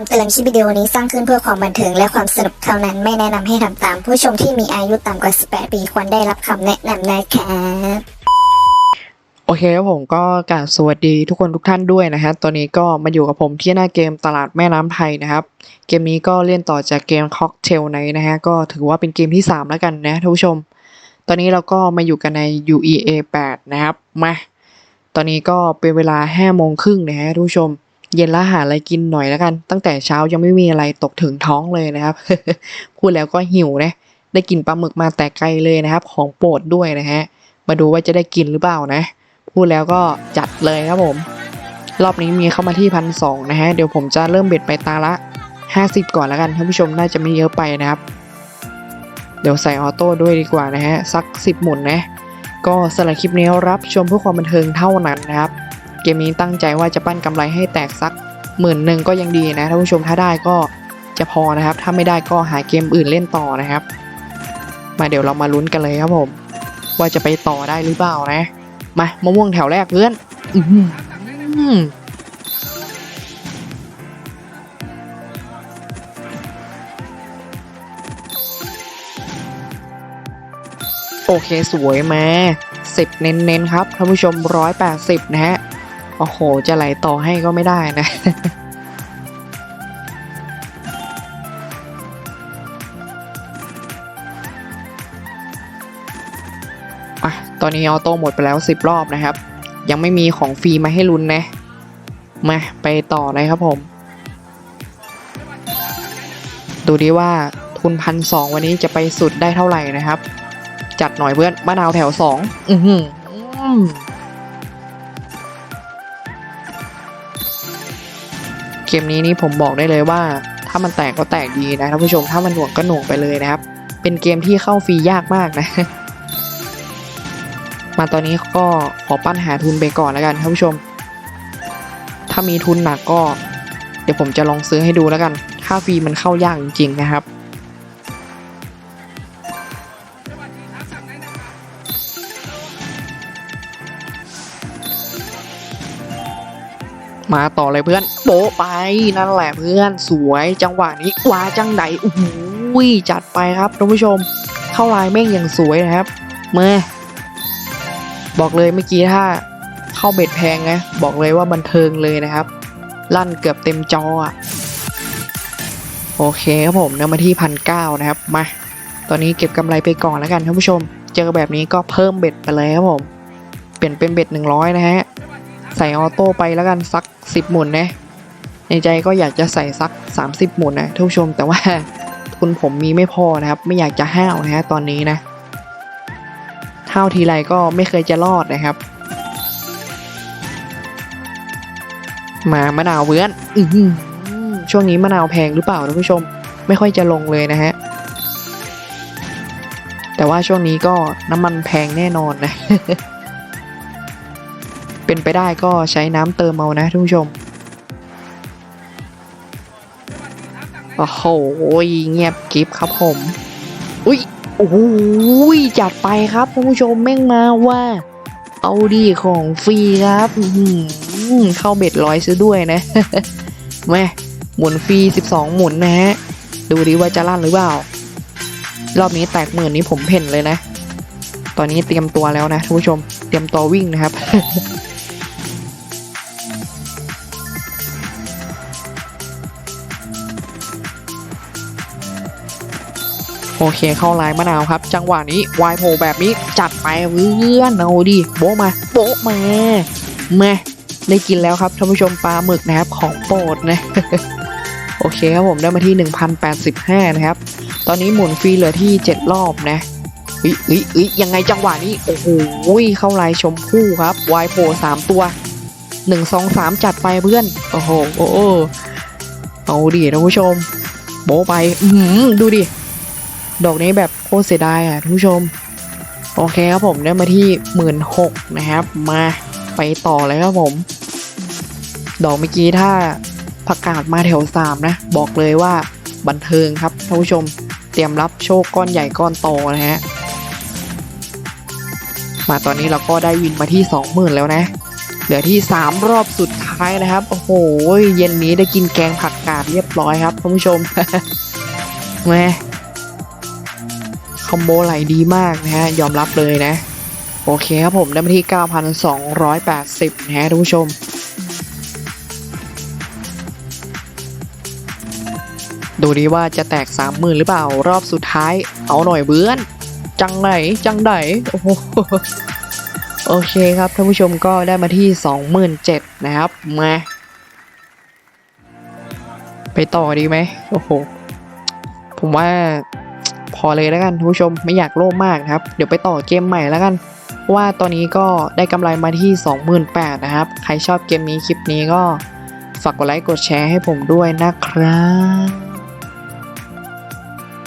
ำเตือนคลิปวิดีโอนี้สร้างขึ้นเพื่อความบันเทิงและความสนุกเท่านั้นไม่แนะนำให้ทำตาม ผู้ชมที่มีอายุต่ำกว่า 18 ปีควรได้รับคำแนะนำนะครับโอเคครับผมก็กราบสวัสดีทุกคนทุกท่านด้วยนะฮะตอนนี้ก็มาอยู่กับผมที่หน้าเกมตลาดแม่น้ำไทยนะครับ เกมนี้ก็เล่นต่อจากเกม Cocktail Night นะฮะก็ถือว่าเป็นเกมที่ 3 แล้วกันนะท่านผู้ชม ตอนนี้เราก็มาอยู่กันใน UEA 8 นะครับมาตอนนี้ก็เป็นเวลา5โมงครึ่งนะฮะท่านผู้ชม เย็นล้วหาอะไรกินหน่อยแล้วกัน ตั้งแต่เช้ายังไม่มีอะไรตกถึงท้องเลยนะครับ พูดแล้วก็หิวนะ ได้กินปลาหมึกมาแต่ไกลเลยนะครับ ของโปรดด้วยนะฮะ มาดูว่าจะได้กินหรือเปล่านะ พูดแล้วก็จัดเลยครับผม รอบนี้มีเข้ามาที่พันสองนะฮะ เดี๋ยวผมจะเริ่มเบ็ดไปตาละ 50 ก่อนแล้วกันท่านผู้ชมน่าจะไม่เยอะไปนะครับ เดี๋ยวใส่ออโต้ด้วยดีกว่านะฮะ สัก 10 หมุนนะ ก็สำหรับคลิปนี้รับชมเพื่อความบันเทิงเท่านั้นนะครับ เกมนี้ตั้งใจว่าจะปั้นกำไรให้แตกสักหมื่นหนึ่งก็ยังดีนะท่านผู้ชมถ้าได้ก็จะพอนะครับ ถ้าไม่ได้ก็หาเกมอื่นเล่นต่อนะครับ มาเดี๋ยวเรามาลุ้นกันเลยครับผม ว่าจะไปต่อได้หรือเปล่านะ มามะม่วงแถวแรกเพื่อนอืโอเคสวยมาสิบเน้นๆครับท่านผู้ชมร้อยแปดสิบนะฮะ โอ้โห จะไหลต่อให้ก็ไม่ได้นะอะตอนนี้ออโต้หมดไปแล้ว 10 รอบนะครับ ยังไม่มีของฟรีมาให้ลุ้นนะ มาไปต่อเลยครับผม ดูดิว่าทุนพันสองวันนี้จะไปสุดได้เท่าไหร่นะครับ จัดหน่อยเพื่อนมะนาวแถวสอง อือหือ เกมนี้นี่ผมบอกได้เลยว่า ถ้ามันแตกก็แตกดีนะท่านผู้ชมถ้ามันหน่วงก็หน่วงไปเลยนะครับ เป็นเกมที่เข้าฟรียากมากนะ มาตอนนี้ก็ขอปั้นหาทุนไปก่อนแล้วกันท่านผู้ชม ถ้ามีทุนหนักก็ เดี๋ยวผมจะลองซื้อให้ดูแล้วกัน ถ้าฟรีมันเข้ายากจริงๆนะครับ มาต่อเลยเพื่อน โปะไปนั่นแหละเพื่อนสวยจังหวะนี้วาจังไหนโอ้โหจัดไปครับท่านผู้ชม เข้าลายแม่งอย่างสวยนะครับเมื่อบอกเลยเมื่อกี้ถ้าเข้าเบ็ดแพงนะบอกเลยว่าบันเทิงเลยนะครับ ลั่นเกือบเต็มจออะโอเคครับผมเนื้อมาที่พันเก้านะครับมาตอนนี้เก็บกำไรไปก่อนแล้วกันท่านผู้ชม เจอแบบนี้ก็เพิ่มเบ็ดไปเลยครับผม เปลี่ยนเป็นเบ็ดหนึ่งร้อยนะฮะ ใส่ออโต้ไปแล้วกันสักสิบหมุนนะ ในใจก็อยากจะใส่สัก 30 หมุนนะท่านผู้ชมแต่ว่าทุนผมมีไม่พอนะครับ ไม่อยากจะห้าวนะฮะตอนนี้นะเท่าทีไรก็ไม่เคยจะรอดนะครับ มามะนาวเวื้อนอือหือช่วงนี้มะนาวแพงหรือเปล่าท่านผู้ชม ไม่ค่อยจะลงเลยนะฮะแต่ว่าช่วงนี้ก็น้ำมันแพงแน่นอนนะ เป็นไปได้ก็ใช้น้ำเติมเอานะท่านผู้ชมโอ้โหเงียบกิฟครับผม อุ้ยโอ้โหจัดไปครับท่านผู้ชมแม่งมาว่า เอาดีของฟรีครับอืเข้าเบ็ดร้อยซื้อด้วยนะแม่หมุนฟรี 12 หมุนนะฮะ ดูดิว่าจะลั่นหรือเปล่า รอบนี้แตกหมื่นนี้ผมเพ่นเลยนะ ตอนนี้เตรียมตัวแล้วนะท่านผู้ชม เตรียมตัววิ่งนะครับ โอเคเข้าลายมะนาวครับ จังหวะนี้วายโผล่แบบนี้จัดไปเพื่อนเอาดิโบมาโบมามาได้กินแล้วครับท่านผู้ชมปลาหมึกนะครับของโปรดนะโอเคครับผมได้มาที่ 1085 นะครับ ตอนนี้หมุนฟรีเหลือที่ 7 รอบนะอุ้ยอุ้ยอุ้ยยังไงจังหวะนี้ โอ้โหเข้าลายชมพู่ครับวายโผล่สามตัว1 2 3จัดไปเพื่อน โอ้โหโอ้โหเอาดิท่านผู้ชม โบไป อืดูดิ ดอกนี้แบบโคตรเสียดายอะท่านผู้ชม โอเคครับผมได้มาที่หมื่นหกนะครับ มาไปต่อเลยครับผม ดอกเมื่อกี้ถ้าประกาศมาแถวสามนะ บอกเลยว่าบันเทิงครับท่านผู้ชมเตรียมรับโชคก้อนใหญ่ก้อนโตนะฮะมาตอนนี้เราก็ได้วินมาที่สองหมื่นแล้วนะ เหลือที่ 3 รอบสุดท้ายนะครับ โอ้โห เย็นนี้ได้กินแกงผักกาดเรียบร้อยครับท่านผู้ชมแม่ คอมโบไหลดีมากนะฮะ ยอมรับเลยนะ โอเคครับผมได้มาที่ 9,280 นะฮะท่านผู้ชมดูดีว่าจะแตก30,000หรือเปล่ารอบสุดท้าย เอาหน่อยเบื้อน จังไหน จังไหนโอ้โหโอเคครับท่านผู้ชมก็ได้มาที่ 27,000นะครับมาไปต่อดีไหมโอ้โห ผมว่า พอเลยแล้วกันทุกผู้ชมไม่อยากโลภมากนะครับ เดี๋ยวไปต่อเกมใหม่แล้วกันว่าตอนนี้ก็ได้กำไรมาที่ 28,000นะครับ ใครชอบเกมนี้คลิปนี้ก็ฝากกดไลค์กดแชร์ให้ผมด้วยนะครับ